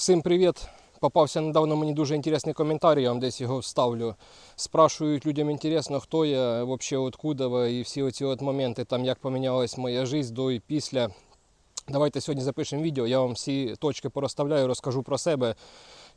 Всім привіт! Попався недавно мені дуже інтересний коментар, я вам десь його вставлю. Спрашують людям інтересно, хто я, взагалі откуда ви, і всі оці от моменти, там як помінялась моя життя до і після. Давайте сьогодні запишемо відео, я вам всі точки порозставляю, розкажу про себе.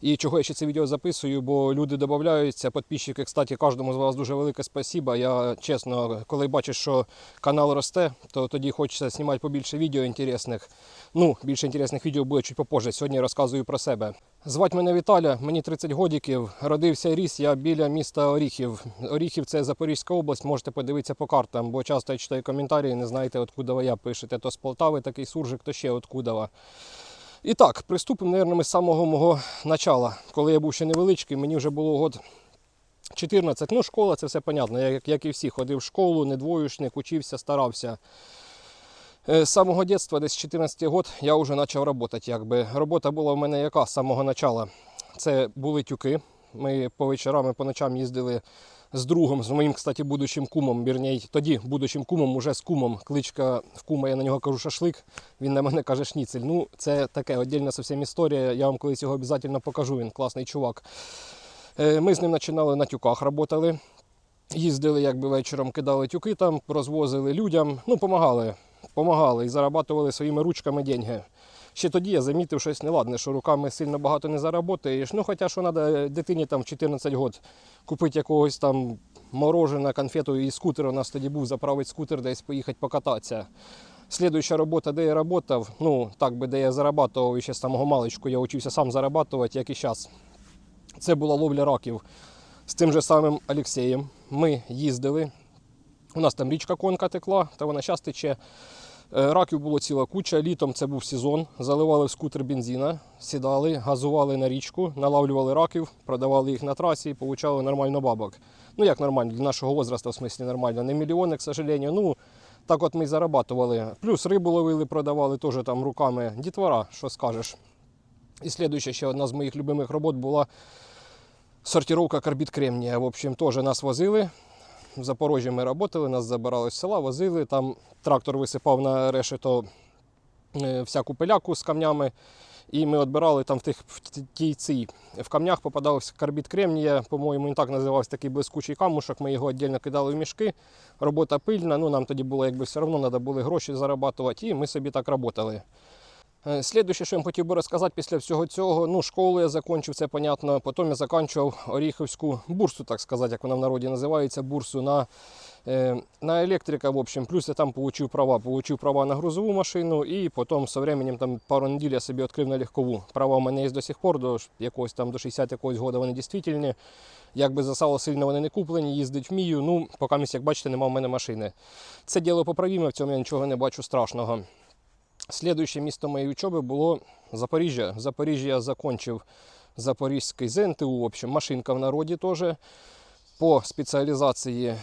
І чого я ще це відео записую, бо люди додаються, підписчики, кстати, кожному з вас дуже велике спасибо. Я чесно, коли бачиш, що канал росте, то тоді хочеться знімати побільше відео інтересних. Ну, більше інтересних відео буде чуть попозже. Сьогодні розказую про себе. Звать мене Віталя, мені 30 годиків. Родився і ріс я біля міста Оріхів. Оріхів це Запорізька область, можете подивитися по картам, бо часто я читаю коментарі, не знаєте, откуда ви я пишете. То з Полтави такий суржик, то ще откуда. І так, приступимо, мабуть, ми з самого мого начала. Коли я був ще невеличкий, мені вже було год 14. Ну, школа, це все понятно. Я, як, і всі, ходив в школу, не двоюшник, учився, старався. Е, З самого дитинства, десь з 14 років, я вже почав працювати. Якби. Робота була в мене яка з самого начала. Це були тюки. Ми по вечорам і по ночам їздили з другом, з моїм, кстати, будущим кумом, вірній, тоді будущим кумом, уже з кумом. Кличка в кума, я на нього кажу шашлик, він на мене каже шніцель. Ну, це таке віддільна зовсім історія. Я вам колись його обов'язково покажу, він класний чувак. Е, Ми з ним починали на тюках працювали. Їздили якби вечором, кидали тюки там, розвозили людям, ну, помагали. Помагали і зарабатували своїми ручками деньги. Ще тоді я замітив щось неладне, що руками сильно багато не заработаєш. Ну, хоча що треба дитині там в 14 років купити якогось там морожена, конфету і скутер. У нас тоді був заправити скутер, десь поїхати покататися. Слідуюча робота, де я працював, ну так би, де я зарабатував і ще з самого маличку, я вчився сам зарабатувати, як і зараз. Це була ловля раків з тим же самим Олексієм. Ми їздили. У нас там річка конка текла, та вона зараз тече. Е, Раків було ціла куча. Літом це був сезон. Заливали в скутер бензина, сідали, газували на річку, налавлювали раків, продавали їх на трасі і получали нормально бабок. Ну як нормально, для нашого возрасту, в смислі нормально. Не мільйони, к сожалению. Ну, так от ми й зарабатували. Плюс рибу ловили, продавали теж там руками. Дітвора, що скажеш. І слідуюча ще одна з моїх любимих робот була сортировка карбід кремнія. В общем, теж нас возили. В Запорожжі ми працювали, нас забирали з села, возили. Там трактор висипав на решето е, всяку пиляку з камнями. І ми відбирали там в тих в тій. В камнях попадався карбід кремнія, по-моєму, він так називався такий блискучий камушок. Ми його віддільно кидали в мішки. Робота пильна. Ну нам тоді було якби все одно треба були гроші зарабатувати, і ми собі так працювали. Е, що я хотів би розказати після всього цього, ну, школу я закінчив, це понятно. Потім я закінчував Оріхівську бурсу, так сказати, як вона в народі називається, бурсу на, е, на електрика. В общем, плюс я там отримав права. Получив права на грузову машину, і потім з временем там пару неділь я собі відкрив на легкову. Права в мене є до сих пор, до якогось там до 60 якогось года вони дійсні. Якби за сало сильно вони не куплені, їздить вмію. Ну, поки, як бачите, немає в мене машини. Це діло поправімо, в цьому я нічого не бачу страшного. Слідуюче місто моєї учоби було Запоріжжя. В Запоріжжі я закінчив Запорізький ЗНТУ, в общем, машинка в народі теж. По спеціалізації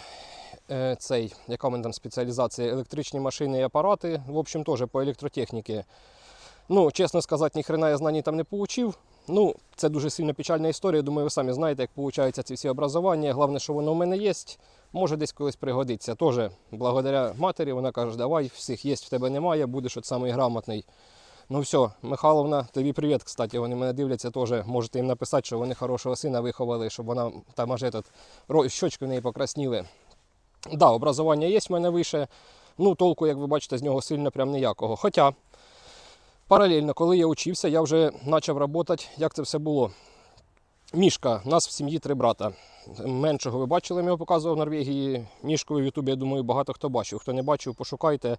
е, цей, яка в мене там спеціалізація, електричні машини і апарати, в общем, теж по електротехніці. Ну, чесно сказати, ні хрена я знань там не отримав. Ну, це дуже сильно печальна історія. Думаю, ви самі знаєте, як получаються ці всі образування. Головне, що воно в мене є. Може десь колись пригодиться. Теж благодаря матері вона каже, давай, всіх є, в тебе немає, будеш от самий грамотний. Ну все, Михайловна, тобі привіт, кстати. Вони мене дивляться теж. Можете їм написати, що вони хорошого сина виховали, щоб вона там аж этот, щочки в неї покрасніли. Да, образування є в мене вище. Ну, толку, як ви бачите, з нього сильно прям ніякого. Хоча паралельно, коли я учився, я вже почав працювати, як це все було. Мішка, у нас в сім'ї три брата. Меншого ви бачили, я його показував в Норвегії. Мішку в Ютубі, я думаю, багато хто бачив. Хто не бачив, пошукайте.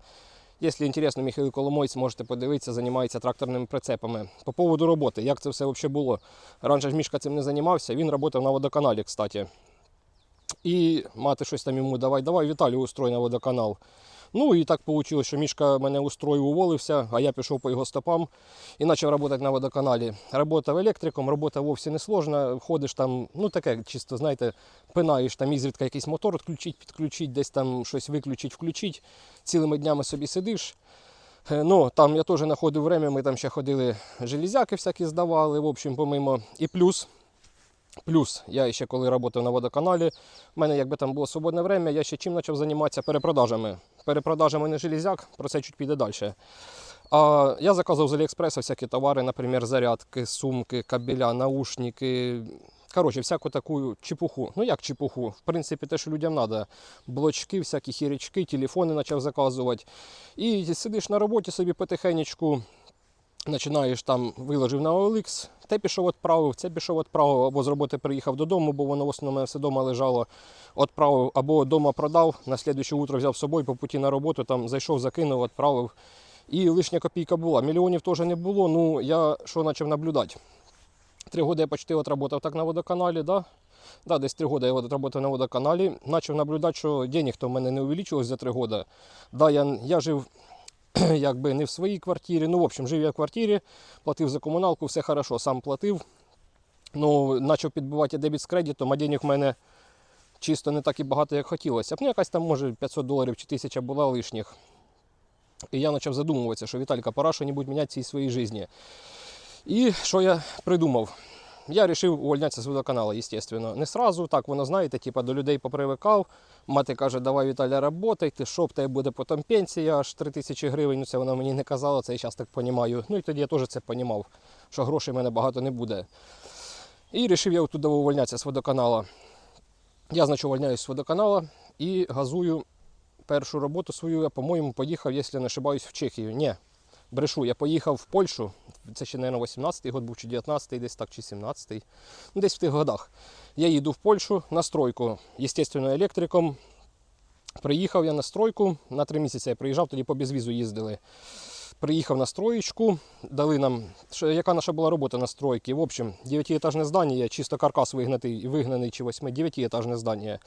Якщо інтересно, Михайло Коломойць, можете подивитися, займається тракторними прицепами. По поводу роботи, як це все взагалі було. Раніше ж Мішка цим не займався, він працював на водоканалі, кстати. І мати щось там йому давай, давай, Віталію устрой на водоканал. Ну і так вийшло, що Мішка мене устроїв, уволився, а я пішов по його стопам і почав працювати на водоканалі. Робота електриком, робота вовсе не сложна. Ходиш там, ну таке, чисто, знаєте, пинаєш там ізрідка якийсь мотор відключить, підключить, десь там щось виключить, включить. Цілими днями собі сидиш. Е, Ну, там я теж знаходив время, ми там ще ходили, железяки всякі здавали, в общем, помимо. І плюс, плюс, я ще коли працював на водоканалі, в мене якби там було свободне время, я ще чим почав займатися перепродажами. Перепродажами не железяк, про це чуть піде далі. А я заказывал з Алиэкспресса всякие товары, например, зарядки, сумки, кабеля, наушники. Короче, всяку таку чепуху. Ну як чепуху? В принципі, те, що людям треба. Блочки, всякі хірячки, телефони почав заказувати. І сидиш на роботі собі потихенечку, починаєш там, виложив на OLX, те пішов відправив, це пішов відправив, або з роботи приїхав додому, бо воно в основному все вдома лежало, відправив, або вдома продав, на слідуюче утро взяв з собою по путі на роботу, там зайшов, закинув, відправив. І лишня копійка була. Мільйонів теж не було. Ну я що почав наблюдати. Три роки я почти отработав так на водоканалі, да? Да, десь три роки я отработав на водоканалі. Почав наблюдати, що денег то в мене не увеличилось за три роки. Да, я, я жив якби не в своїй квартирі. Ну, в общем, жив я в квартирі, платив за комуналку, все хорошо, сам платив. Ну, почав підбивати дебіт з кредитом, а денег в мене чисто не так і багато, як хотілося. Ну, якась там, може, 500 доларів чи 1000 була лишніх. І я почав задумуватися, що Віталька, пора щось міняти в своїй житті. І що я придумав? Я вирішив увольнятися з водоканалу, звісно. Не сразу, так воно знаєте, типа до людей попривикав. Мати каже, давай Віталя, работай, ти що в тебе буде потім пенсія, аж 3 тисячі гривень. Це вона мені не казала, це я зараз так розумію. Ну і тоді я теж це розумів, що грошей в мене багато не буде. І вирішив я оттуда увольнятися з водоканалу. Я, значить, увольняюсь з водоканалу і газую першу роботу свою. Я, по-моєму, поїхав, якщо не ошибаюсь, в Чехію. Ні, брешу, я поїхав в Польщу. Це ще, мабуть, 18-й год був, чи 19-й, десь так, чи 17-й. Ну, десь в тих годах. Я їду в Польщу на стройку, звісно, електриком. Приїхав я на стройку, на три місяці я приїжджав, тоді по безвізу їздили. Приїхав на строєчку, дали нам, яка наша була робота на стройці. В общем, 9-етажне здання, чисто каркас вигнатий, вигнаний чи 8 9-етажне здання.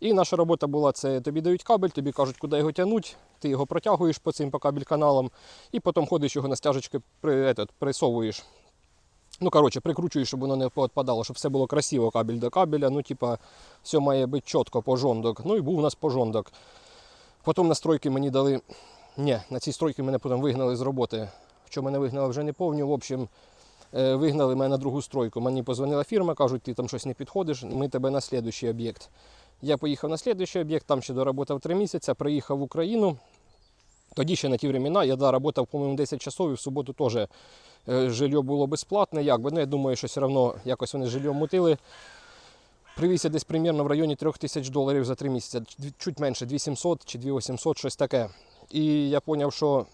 І наша робота була це тобі дають кабель, тобі кажуть, куди його тягнуть, ти його протягуєш по цим по кабель каналам і потім ходиш його на стяжечки при, этот, присовуєш. Ну, коротше, прикручуєш, щоб воно не відпадало, щоб все було красиво кабель до кабеля. Ну, типа, все має бути чітко пожондок. Ну і був у нас пожондок. Потім на стройки мені дали. Ні, на цій стройці мене потім вигнали з роботи. Що мене вигнали, вже не пам'ятаю. В общем, е, вигнали мене на другу стройку. Мені позвонила фірма, кажуть, ти там щось не підходиш, ми тебе на слідуючий об'єкт. Я поїхав на слідуючий об'єкт, там ще доработав 3 місяці, приїхав в Україну. Тоді ще на ті времена я да, работав, по-моєму, 10 часов і в суботу теж е, жилье було безплатне. Якби, ну, я думаю, що все одно якось вони жилье мутили. Привіз я десь примерно в районі 3 тисяч доларів за 3 місяці, чуть менше, 2700 чи 2800, щось таке. І я зрозумів, що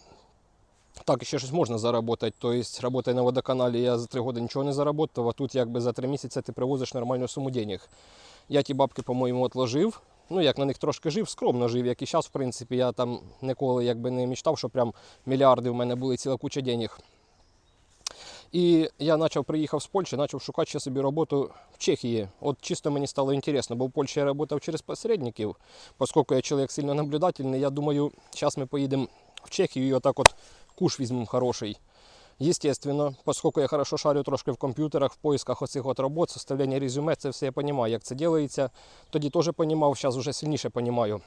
так, ще щось можна То Тобто, работая на водоканалі, я за три роки нічого не заработав, а тут якби за три місяці ти привозиш нормальну суму денег. Я ті бабки, по-моєму, отложив. Ну, як на них трошки жив, скромно жив, як і зараз, в принципі, я там ніколи якби не мечтав, що прям мільярди в мене були ціла куча денег. І я почав приїхав з Польщі, почав шукати собі роботу в Чехії. От чисто мені стало інтересно, бо в Польщі я працював через посередників, оскільки я чоловік сильно наблюдательний, я думаю, зараз ми поїдемо в Чехію і отак от куш візьмемо хороший. Естественно, поскольку я хорошо шарю трошки в комп'ютерах, в поисках оцих от робот, составлення резюме, це все я розумію, як це робиться. Тоді теж розумів, зараз вже сильніше розумію.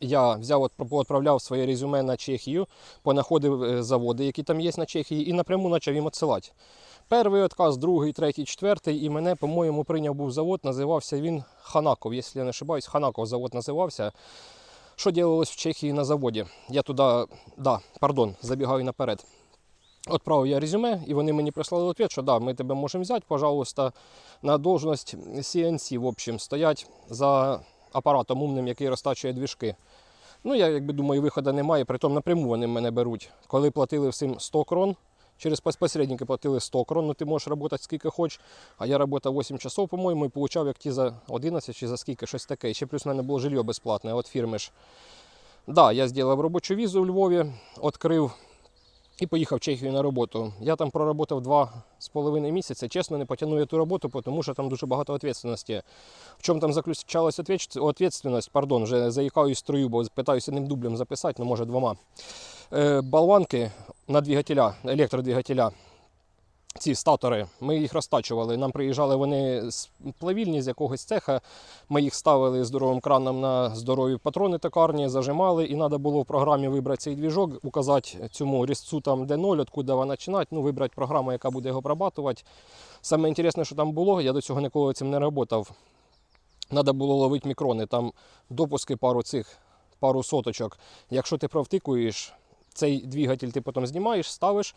Я взяв, от, відправляв своє резюме на Чехію, понаходив е, заводи, які там є на Чехії, і напряму почав їм відсилати. Перший відказ, другий, третій, четвертий, і мене, по-моєму, прийняв був завод, називався він Ханаков, якщо я не ошибаюсь, Ханаков завод називався. Що робилось в Чехії на заводі? Я туди, да, пардон, забігаю наперед. Отправив я резюме, і вони мені прислали відповідь, що да, ми тебе можемо взяти, пожалуйста, на должність CNC, в общем, стоять за апаратом умним, який розтачує двіжки. Ну, я якби думаю, виходу немає, притом напряму вони мене беруть. Коли платили всім 100 крон, через посередники платили 100 крон, ну ти можеш працювати скільки хочеш, а я працював 8 часов, по-моєму, і получав як ті за 11 чи за скільки, щось таке. І ще плюс в мене було жилье безплатне від фірми ж. Да, я зробив робочу візу у Львові, відкрив і поїхав в Чехію на роботу. Я там проработав два з половиною місяця. Чесно, не потягнув я ту роботу, тому що там дуже багато відповідальності. В чому там заключалася відповідальність? Пардон, вже заїкаюсь строю, бо питаюся одним дублем записати, ну може двома. Е, болванки на двигателя, електродвигателя. Ці статори, ми їх розтачували. Нам приїжджали вони з плавільні з якогось цеха. Ми їх ставили здоровим краном на здорові патрони токарні, зажимали, і треба було в програмі вибрати цей двіжок, указати цьому різцу там де 0, откуда вона починати, ну, вибрати програму, яка буде його обрабатувати. Саме інтересне, що там було, я до цього ніколи цим не працював. Треба було ловити мікрони, там допуски пару цих, пару соточок. Якщо ти провтикуєш, Цей двигатель ти потім знімаєш, ставиш.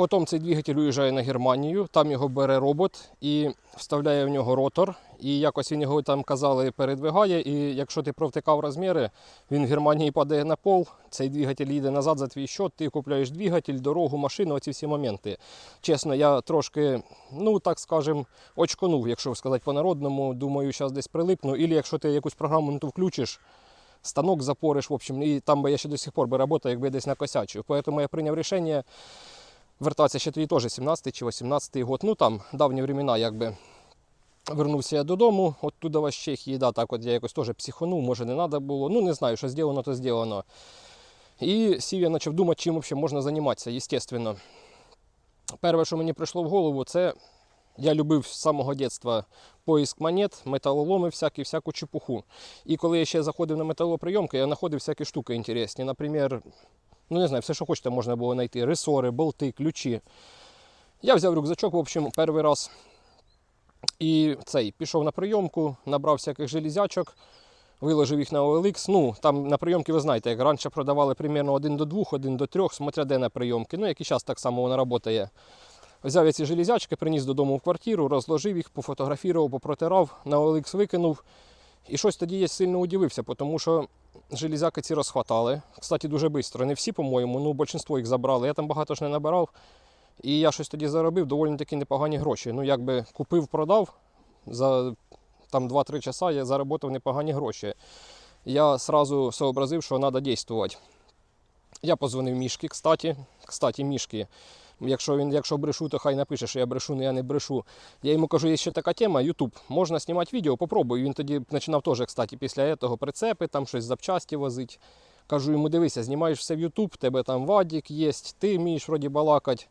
Потім цей двигатель уїжджає на Германію, там його бере робот і вставляє в нього ротор. І якось він його там казали передвигає. І якщо ти провтикав розміри, він в Германії падає на пол, цей двигатель їде назад за твій счет, ти купляєш двигатель, дорогу, машину, оці всі моменти. Чесно, я трошки, ну так скажем, очконув, якщо сказати по-народному. Думаю, зараз десь прилипну. Ілі якщо ти якусь програму не ту включиш, станок запориш, в общем, і там би я ще до сих пор би працював, якби десь накосячив. Поэтому я прийняв рішення вертатися ще тоді теж 17 чи 18 год. Ну там давні времена, якби. Вернувся я додому, оттуда з Чехії, да, так от я якось теж психанув, може не треба було. Ну не знаю, що зроблено, то зроблено. І сів я почав думати, чим взагалі можна займатися, естественно. Перше, що мені прийшло в голову, це я любив з самого дитинства поиск монет, металоломи, всякі, всяку чепуху. І коли я ще заходив на металоприйомки, я знаходив всякі штуки інтересні. Наприклад, ну не знаю, все, що хочете, можна було знайти. Ресори, болти, ключі. Я взяв рюкзачок, в общем, перший раз. І цей пішов на прийомку, набрав всяких железячок, виложив їх на OLX. Ну, там на прийомки, ви знаєте, як раніше продавали примерно 1 до 2, 1 до 3, смотря де на прийомки. Ну, як і зараз так само вона працює. Взяв я ці железячки, приніс додому в квартиру, розложив їх, пофотографував, попротирав, на OLX викинув. І щось тоді я сильно удивився, тому що железяки ці розхватали. Кстати, дуже швидко. Не всі, по-моєму, ну більшість їх забрали. Я там багато ж не набирав. І я щось тоді заробив доволі таки непогані гроші. Ну, якби купив, продав за там 2-3 часа я заробив непогані гроші. Я одразу сообразив, що треба дійствувати. Я позвонив мішки, кстати. Кстати, мішки. Якщо він, якщо брешу, то хай напише, що я брешу, але я не брешу. Я йому кажу, є ще така тема, YouTube, можна знімати відео, попробуй. Він тоді починав теж, кстати, після цього прицепи, там щось запчасті возить. Кажу йому, дивися, знімаєш все в YouTube, тебе там вадік є, ти вмієш вроді балакати.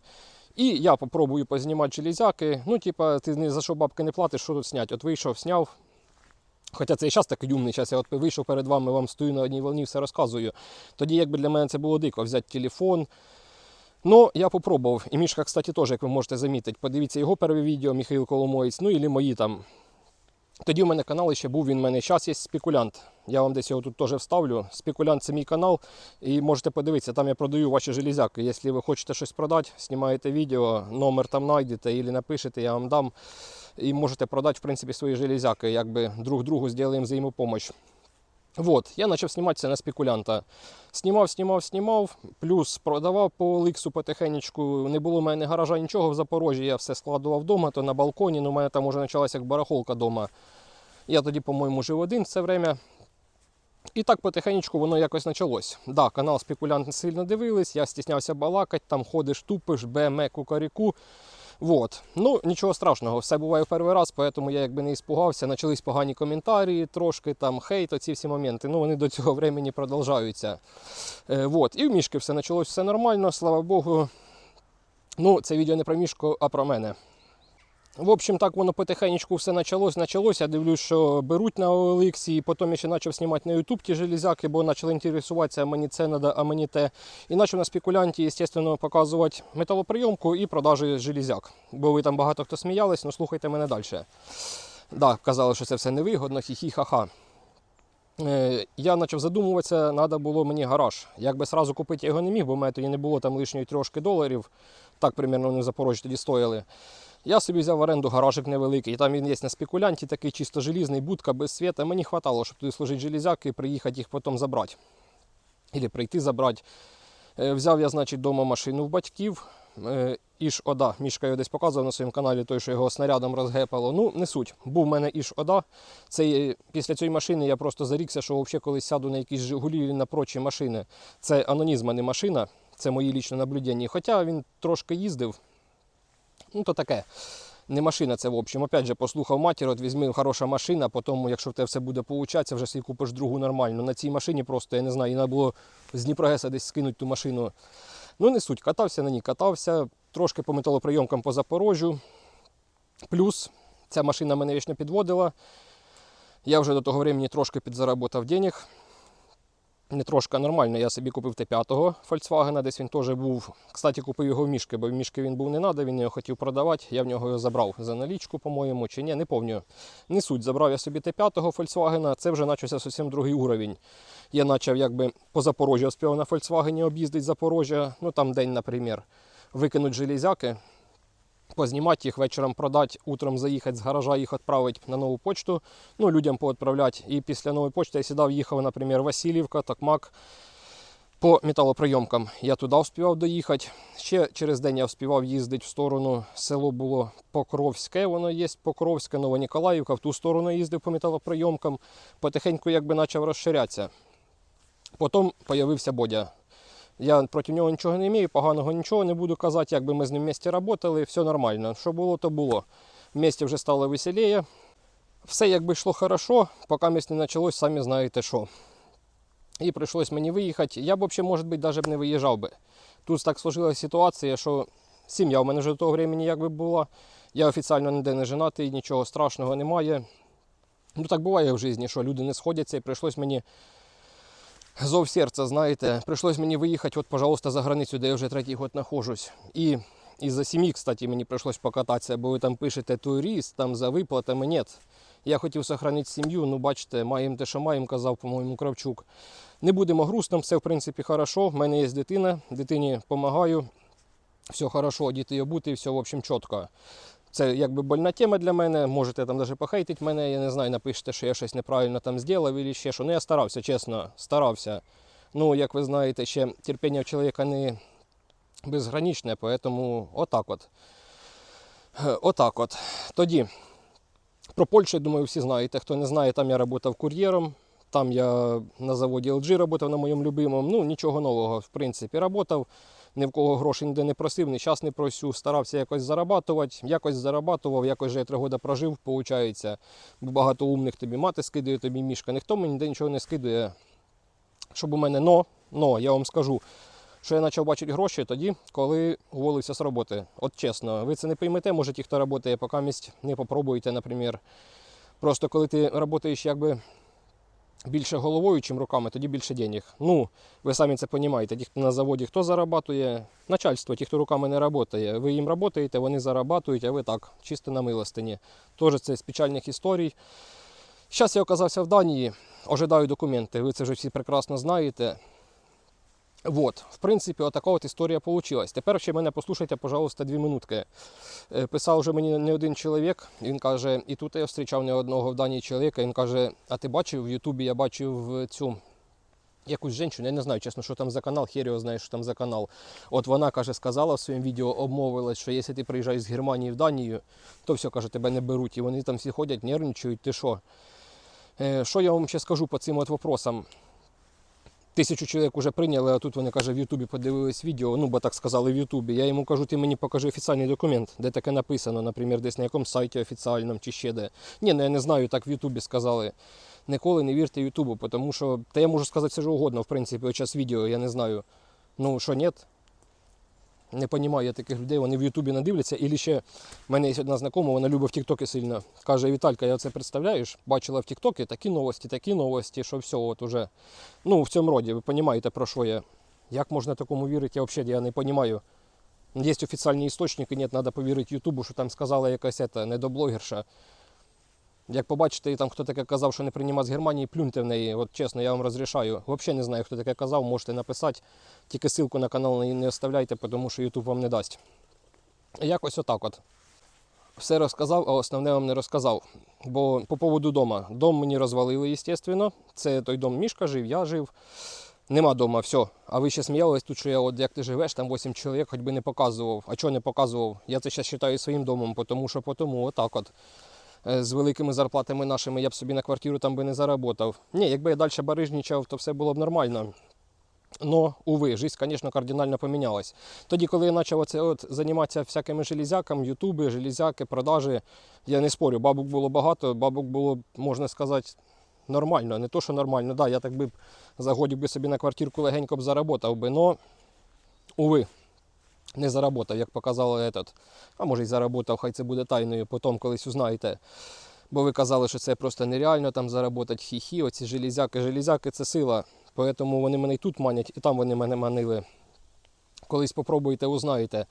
І я попробую познімати железяки. Ну, типа, ти за що бабки не платиш, що тут зняти? От вийшов, зняв. Хоча це і час такий юмний, час я от вийшов перед вами, вам стою на одній волні, все розказую. Тоді якби для мене це було дико, взяти телефон. Ну, я попробував. І Мішка, кстати, теж, як ви можете замітити, подивіться його перше відео, Михайло Коломоєць, ну і мої там. Тоді в мене канал ще був, він в мене зараз є спекулянт. Я вам десь його тут теж вставлю. Спекулянт це мій канал. І можете подивитися, там я продаю ваші железяки. Якщо ви хочете щось продати, знімаєте відео, номер там знайдете або напишете, я вам дам. І можете продати в принципі, свої железяки, якби друг другу зробимо взаємопомощь. Вот, я почав зніматися на спекулянта. Знімав, знімав, знімав, плюс продавав по Оликсу потихенечку. Не було в мене гаража нічого в Запорожжі, я все складував вдома, то на балконі, ну у мене там вже почалася як барахолка вдома. Я тоді, по-моєму, жив один все время. І так потихенечку воно якось почалось. Да, канал спекулянт не сильно дивились, я стіснявся балакати, там ходиш, тупиш, беме, кукаріку. Вот. Ну, нічого страшного, все буває в перший раз, тому я якби не іспугався. Начались погані коментарі, трошки там хейт, оці всі моменти. Ну, вони до цього времени продовжуються. Е, вот. І в мішки все почалось все нормально, слава Богу. Ну, це відео не про мішку, а про мене. В общем, так воно потихенечку все почалось, почалось. Я дивлюсь, що беруть на OLX, і потім я ще почав знімати на YouTube ті железяки, бо почали інтересуватися, а мені це треба, а мені те. І почав на спекулянті, звісно, показувати металоприйомку і продажі железяк. Бо ви там багато хто сміялись, ну слухайте мене далі. Да, казали, що це все невигодно, хі-хі, ха-ха. Е, Я почав задумуватися, треба було мені гараж. Якби сразу купити його не міг, бо в мене тоді не було там лишньої трошки доларів. Так примерно вони в Запорожжі тоді стояли. Я собі взяв в оренду гаражик невеликий. Там він є на спекулянті, такий чисто желізний, будка без світа. Мені вистачало, щоб туди служити железяки і приїхати їх потім забрати. Або прийти забрати. Е, Взяв я, значить, вдома машину в батьків. Е, Іж Ода. Мішка його десь показував на своєму каналі, той, що його снарядом розгепало. Ну, не суть. Був в мене Іж Ода. Це, після цієї машини я просто зарікся, що взагалі колись сяду на якісь Жигулі на прочі машини. Це анонізма не машина, це мої лічні наблюдення. Хоча він трошки їздив. Ну, то таке. Не машина це, в общем. Опять же, послухав матір, от візьми хороша машина, потім, якщо в тебе все буде получатися, вже собі купиш другу нормальну. На цій машині просто, я не знаю, їй треба було з Дніпрогеса десь скинути ту машину. Ну, не суть, катався на ній, катався, трошки по металоприйомкам по Запорожжю. Плюс ця машина мене вічно підводила. Я вже до того времени трошки підзаработав денег. Не трошки нормально. Я собі купив Т5-го Volkswagen, десь він теж був. Кстати, купив його в мішки, бо в мішки він був не надо, він його хотів продавати. Я в нього його забрав за налічку, по-моєму, чи ні, не пам'ятаю. Не суть, забрав я собі Т5 Volkswagen, це вже почався зовсім другий уровень. Я почав якби по Запорожжю успів на Volkswagen об'їздити Запорожжя, ну там день, наприклад, викинуть железяки, познімати їх, вечором продати, утром заїхати з гаража, їх відправити на нову почту, ну, людям поотправляти. І після нової почти я сідав, їхав, наприклад, Васильівка, Токмак по металоприйомкам. Я туди вспівав доїхати. Ще через день я вспівав їздити в сторону, село було Покровське, воно є Покровське, Новоніколаївка, в ту сторону їздив по металоприйомкам, потихеньку якби почав розширятися. Потім з'явився Бодя. Я проти нього нічого не маю, поганого нічого не буду казати, якби ми з ним вместе працювали, все нормально. Що було, то було. Вместе вже стало веселіє. Все якби йшло хорошо, поки місць не почалось, самі знаєте що. І прийшлось мені виїхати. Я б взагалі, може бути, навіть не виїжджав би. Тут так сложилася ситуація, що сім'я в мене вже до того времени якби була. Я офіційно ніде не женатий, нічого страшного немає. Ну так буває в житті, що люди не сходяться, і прийшлось мені зов серця, знаєте, прийшлось мені виїхати, от, пожалуйста, за границю, де я вже третій год знаходжусь. І із-за сім'ї, кстати, мені прийшлось покататися, бо ви там пишете турист, там за виплатами. Ні. Я хотів сохранити сім'ю, ну бачите, маємо те, що маємо, казав, по-моєму, Кравчук. Не будемо грустним, все в принципі хорошо. В мене є дитина, дитині допомагаю. Все хорошо, діти обути, все в общем чітко. Це якби больна тема для мене. Можете там навіть похейтити мене, я не знаю, напишете, що я щось неправильно там зробив або ще що. Ну я старався, чесно, старався. Ну, як ви знаєте, ще терпіння в чоловіка не безграничне, тому отак от. Отак от. Тоді про Польщу, я думаю, всі знаєте. Хто не знає, там я працював кур'єром. Там я на заводі LG працював на моєму любимому. Ну, нічого нового, в принципі, працював. Ні в кого грошей ніде не просив, ні час не просю. Старався якось зарабатувати. Якось зарабатував, якось вже я три роки прожив, виходить. Багато умних тобі мати скидає, тобі мішка. Ніхто мені ніде нічого не скидає. Щоб у мене но, но, я вам скажу, що я почав бачити гроші тоді, коли уволився з роботи. От чесно, ви це не поймете, може ті, хто працює, поки місць не попробуєте, наприклад. Просто коли ти працюєш якби більше головою, чим руками, тоді більше денег. Ну, ви самі це розумієте. Ті, хто на заводі, хто зарабатує? Начальство, ті, хто руками не працює. Ви їм працюєте, вони зарабатують, а ви так, чисто на милостині. Теж це з печальних історій. Зараз я оказався в Данії, ожидаю документи, ви це вже всі прекрасно знаєте. Вот, в принципі, отака от історія вийшла. Тепер ще мене послухайте, пожалуйста, дві минутки. Е, Писав вже мені не один чоловік, він каже, і тут я зустрічав не одного в Данії чоловіка, він каже, а ти бачив в Ютубі, я бачив цю якусь жінку, я не знаю, чесно, що там за канал, хер його знає, що там за канал. От вона, каже, сказала в своєму відео, обмовилась, що якщо ти приїжджаєш з Германії в Данію, то все, каже, тебе не беруть. І вони там всі ходять, нервничають, ти що? Е, Що я вам ще скажу по цим от вопросам? Тисячу чоловік вже прийняли, а тут вони каже, в Ютубі подивились відео, ну бо так сказали в Ютубі. Я йому кажу, ти мені покажи офіційний документ, де таке написано, наприклад, десь на якомусь сайті офіційному чи ще де. Ні, ну я не знаю, так в Ютубі сказали. Ніколи не вірте Ютубу, тому що та я можу сказати все що угодно, в принципі, час відео, я не знаю. Ну що, ні? Не розумію я таких людей, вони в Ютубі не дивляться. І ще в мене є одна знакома, вона любить в Тіктоки сильно. Каже, Віталька, я це представляєш? Бачила в Тіктокі такі новості, такі новості, що все, от уже. Ну, в цьому роді, ви розумієте, про що я. Як можна такому вірити, я взагалі я не розумію. Є офіційні істочники, ні, треба повірити Ютубу, що там сказала якась недоблогерша. Як побачите, там хто таке казав, що не приймав з Германії, плюньте в неї. От чесно, я вам розрішаю. Взагалі не знаю, хто таке казав, можете написати. Тільки ссылку на канал не оставляйте, тому що YouTube вам не дасть. Якось отак от. Все розказав, а основне вам не розказав. Бо по поводу дома. Дом мені розвалили, звісно. Це той дом Мішка жив, я жив. Нема дома, все. А ви ще сміялись тут, що я от як ти живеш, там 8 чоловік, хоч би не показував. А чого не показував? Я це зараз вважаю своїм домом, тому що по тому отак от. Е, З великими зарплатами нашими я б собі на квартиру там би не заработав. Ні, якби я далі барижничав, то все було б нормально. Но, уви, життя, звісно, кардинально помінялась. Тоді, коли я почав оце от займатися всякими железяками, ютуби, железяки, продажі, я не спорю, бабок було багато, бабок було, можна сказати, нормально. Не то, що нормально, да, я так би загодів би собі на квартирку легенько б заработав би, но, уви, не заработав, як показало этот. А може й заработав, хай це буде тайною, потім колись узнаєте. Бо ви казали, що це просто нереально там заработати хі-хі, оці железяки. Железяки це сила. Тому вони мене і тут манять, і там вони мене манили. Колись попробуйте, узнаєте.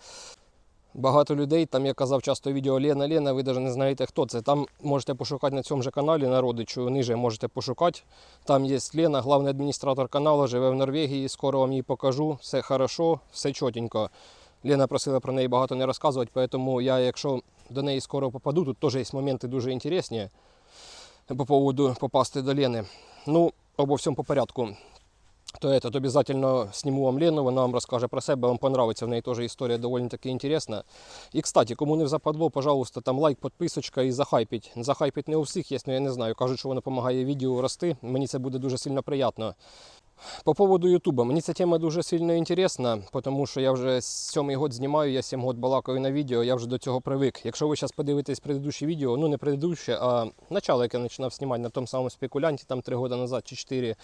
Багато людей, там я казав часто відео Лена Лена, ви навіть не знаєте, хто це. Там можете пошукати на цьому же каналі народичу, ниже можете пошукати. Там є Лена, главний адміністратор каналу, живе в Норвегії. Скоро вам її покажу. Все хорошо, все чотенько. Лена просила про неї багато не розказувати, тому я, якщо до неї скоро попаду, тут теж є моменти дуже інтересні по поводу попасти до Лени. Ну, обо всьому по порядку. То это, то обязательно сниму вам Лену, вона вам розкаже про себе, вам понравиться, в неї теж історія доволі таки інтересна. І, кстати, кому не западло, пожалуйста, там лайк, підписочка і захайпіть. Захайпіть не у всіх є, але я не знаю. Кажуть, що воно допомагає відео рости. Мені це буде дуже сильно приємно. По поводу Ютуба, мені ця тема дуже сильно інтересна, тому що я вже сьомий год знімаю, я сім год балакаю на відео, я вже до цього привик. Якщо ви зараз подивитесь предыдущі відео, ну не предыдущі, а начало, яке я починав знімати на тому самому спекулянті, там три роки назад чи чотири,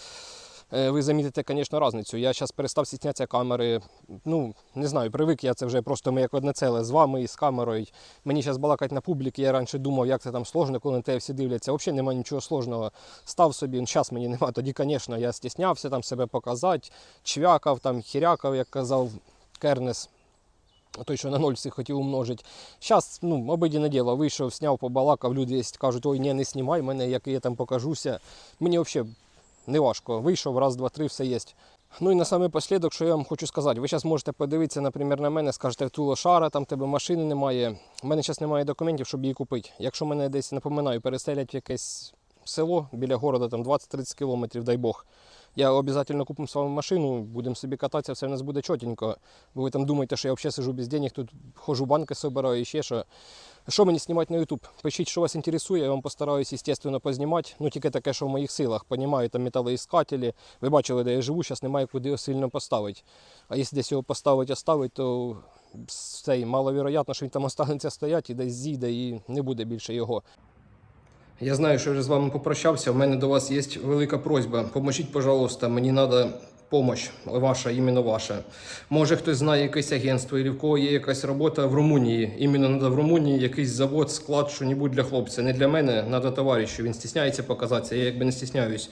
ви замітите, звісно, різницю. Я зараз перестав стіснятися камери. Ну, не знаю, привик я це вже просто ми як одне ціле з вами і з камерою. Мені зараз балакати на публіки, я раніше думав, як це там сложно, коли на тебе всі дивляться. Взагалі немає нічого сложного. Став собі, зараз мені немає. Тоді, звісно, я стіснявся там себе показати, чвякав, там, хірякав, як казав Кернес. Той, що на ноль всіх хотів умножити. Зараз, ну, обидіне діло, вийшов, сняв, побалакав, люди кажуть, ой, ні, не знімай мене, як я там покажуся. Мені взагалі не важко. Вийшов, раз, два, три, все є. Ну і на саме послідок, що я вам хочу сказати. Ви зараз можете подивитися, наприклад, на мене, скажете, ту лошара, там тебе машини немає. У мене зараз немає документів, щоб її купити. Якщо мене десь, напоминаю, переселять в якесь село біля города, там 20-30 кілометрів, дай Бог. Я обов'язково куплю свою машину, будемо собі кататися, все в нас буде чотенько. Бо ви там думаєте, що я взагалі сижу без денег, тут хожу банки собираю і ще що. Що мені знімати на YouTube? Пишіть, що вас інтересує, я вам постараюсь, звісно, познімати. Ну тільки таке, що в моїх силах. Понімаю, там металоіскателі. Ви бачили, де я живу, зараз немає куди його сильно поставити. А якщо десь його поставити, оставити, то цей маловероятно, що він там останеться стояти і десь зійде і не буде більше його. Я знаю, що вже з вами попрощався. У мене до вас є велика просьба. Поможіть, пожалуйста, мені треба помощь ваша, іменно ваша. Може хтось знає якесь агентство, і в кого є якась робота в Румунії. Іменно треба в Румунії якийсь завод, склад, що-небудь для хлопця. Не для мене, треба товаришу. Він стісняється показатися, я якби не стісняюсь.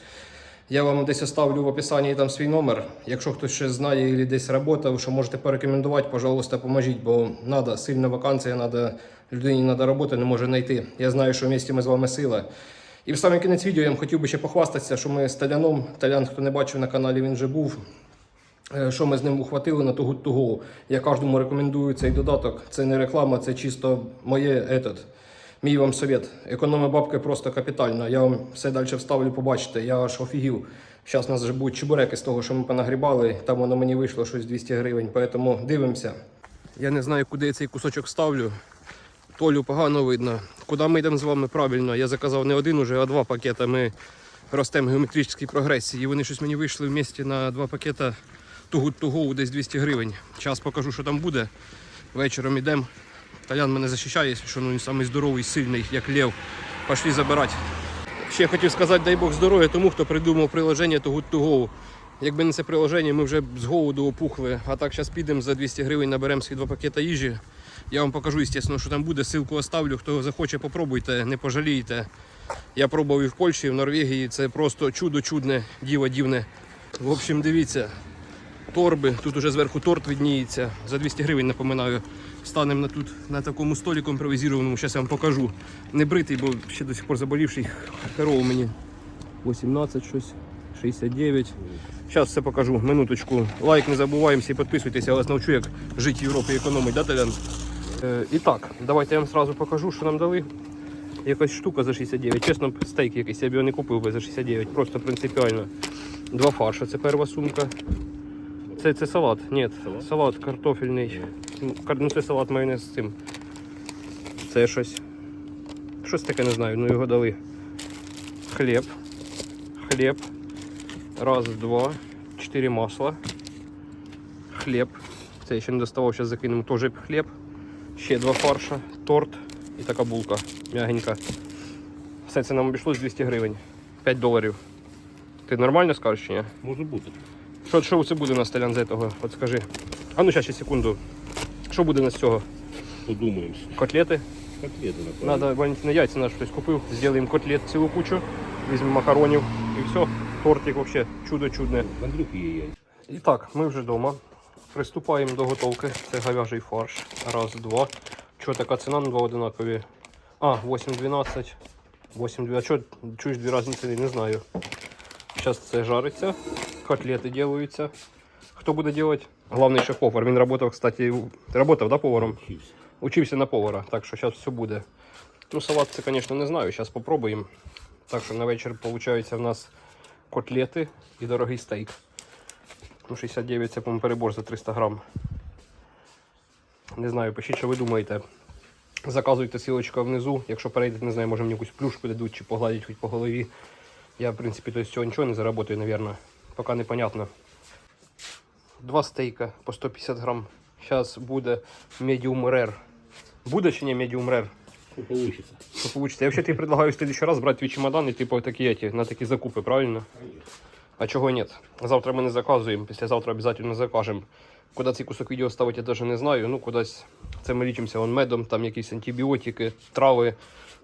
Я вам десь оставлю в описанні там свій номер. Якщо хтось ще знає і десь працював, що можете порекомендувати, пожалуйста, поможіть, бо треба сильна вакансія, треба людині треба роботи, не може знайти. Я знаю, що в місті ми з вами сила. І в самий кінець відео я вам хотів би ще похвастатися, що ми з Таляном, Талян, хто не бачив на каналі, він вже був. Е, Що ми з ним ухватили на Good To Я кожному рекомендую цей додаток. Це не реклама, це чисто моє етот. Мій вам совет. Економи бабки просто капітально. Я вам все далі вставлю, побачите. Я аж офігів. Зараз у нас вже будуть чебуреки з того, що ми понагрібали. Там воно мені вийшло щось 200 гривень. Тому дивимося. Я не знаю, куди я цей кусочок ставлю. Толю погано видно. Куди ми йдемо з вами правильно? Я заказав не один уже, а два пакети. Ми ростемо геометричній прогресії. І вони щось мені вийшли в місті на два пакета Good десь 200 гривень. Зараз покажу, що там буде. Вечором йдемо. Талян мене захищає, що ну, він самий здоровий, сильний, як лев. Пішли забирати. Ще хотів сказати, дай Бог здоров'я тому, хто придумав приложення Too Good. Якби не це приложення, ми вже з голоду опухли. А так зараз підемо за 200 гривень, наберемо свої два пакета їжі. Я вам покажу, звісно, що там буде. Ссылку оставлю. Хто захоче, попробуйте, не пожалієте. Я пробував і в Польщі, і в Норвегії. Це просто чудо чудне, діво дивне. В общем, дивіться, торби. Тут уже зверху торт відніється. За 200 гривень, напоминаю. Станемо тут на такому століку імпровізованому. Зараз я вам покажу. Не бритий, бо ще до сих пор заболівший. Херово мені. 18 щось. 69. Зараз все покажу. Минуточку. Лайк не забуваємо, всі підписуйтесь, я вас навчу, як жити в Європі і економити, да, Талян? Е, і так, давайте я вам сразу покажу, що нам дали. Якась штука за 69. Чесно, стейк якийсь я б його не купив би за 69, просто принципіально. Два фарша, це перша сумка. Це, це салат. Ні, салат, салат картофельний. Кар- Ну, це салат майонез з цим. Це щось. Щось таке не знаю, ну його дали. Хліб. Хліб. Раз, два, чотири масла. Хліб. Це я ще не доставав, зараз закинемо теж хліб. Ще два фарша, торт і така булка м'ягенька. Все це нам обійшлось 200 гривень. 5 доларів. Ти нормально скажеш чи ні? Може бути. Що, що це буде у нас Талян з цього? От скажи. А ну зараз ще секунду. Що буде у нас з цього? Подумаємо. Котлети? Котлети, напевно. Надо Валентина яйця наш щось купив. Зробимо котлет цілу кучу, візьмемо макаронів і все. Тортик взагалі чудо чудне. В Андрюхи є яйця. І так, ми вже вдома. Приступаємо до готовки. Це говяжий фарш. Раз, два. Чого така ціна на два одинакові? А, 8,12. 8,12. Чого чуєш дві різниці? Не знаю. Зараз це жариться. Котлети делаються. Хто буде робити? Главний шеф-повар. Він працював, кстати, працював, да, поваром? Вчився. Учився на повара, так що зараз все буде. Ну, салат це, звісно, не знаю. Зараз спробуємо. Так що на вечір виходить в нас котлети і дорогий стейк. Ну, 69 це, по-моєму, перебор за 300 грам. Не знаю, пишіть, що ви думаєте. Заказуйте силочка внизу. Якщо перейдете, не знаю, може мені якусь плюшку дадуть чи погладять хоч по голові. Я, в принципі, то з цього нічого не заработаю, мабуть. Поки непонятно. Два стейка по 150 грам. Зараз буде medium rare. Буде чи не medium rare? Що? Что получится? Я вообще тебе предлагаю в следующий раз брать твій чемодан і типу такі эти, на такі закупи, правильно? А чого нет? Завтра ми не заказуємо, післязавтра обов'язково закажемо. Куди цей кусок відео ставити, я навіть не знаю. Ну, кудись це ми лічимося вон медом, там якісь антибіотики, трави,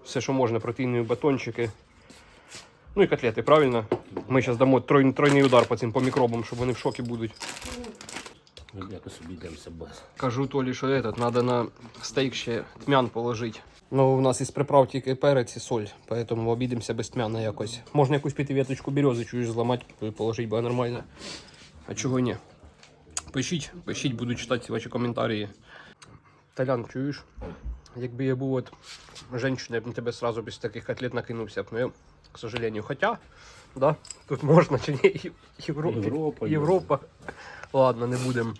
все, що можна, протеїнові батончики. Ну і котлети, правильно? Ми зараз дамо тройний, тройний удар по цим по мікробам, щоб вони в шокі будуть. Якось обійдемося без. Кажу Толі, що этот, надо на стейк ще тмян положити. Ну, у нас із приправ тільки перець і соль, поэтому обійдемося без тмяна якось. Можна якусь піти веточку берези, чуєш, зламати, і положити буде нормально. А чого ні? Пишіть, пишіть, буду читати ваші коментарі. Толян, чуєш? Якби я був от женщиною, я б на тебе сразу без таких котлет накинувся б. Ну, я, к сожалению, хоча, да, тут можна чи ні, Європа. Європа, Європа. Ладно, не будемо.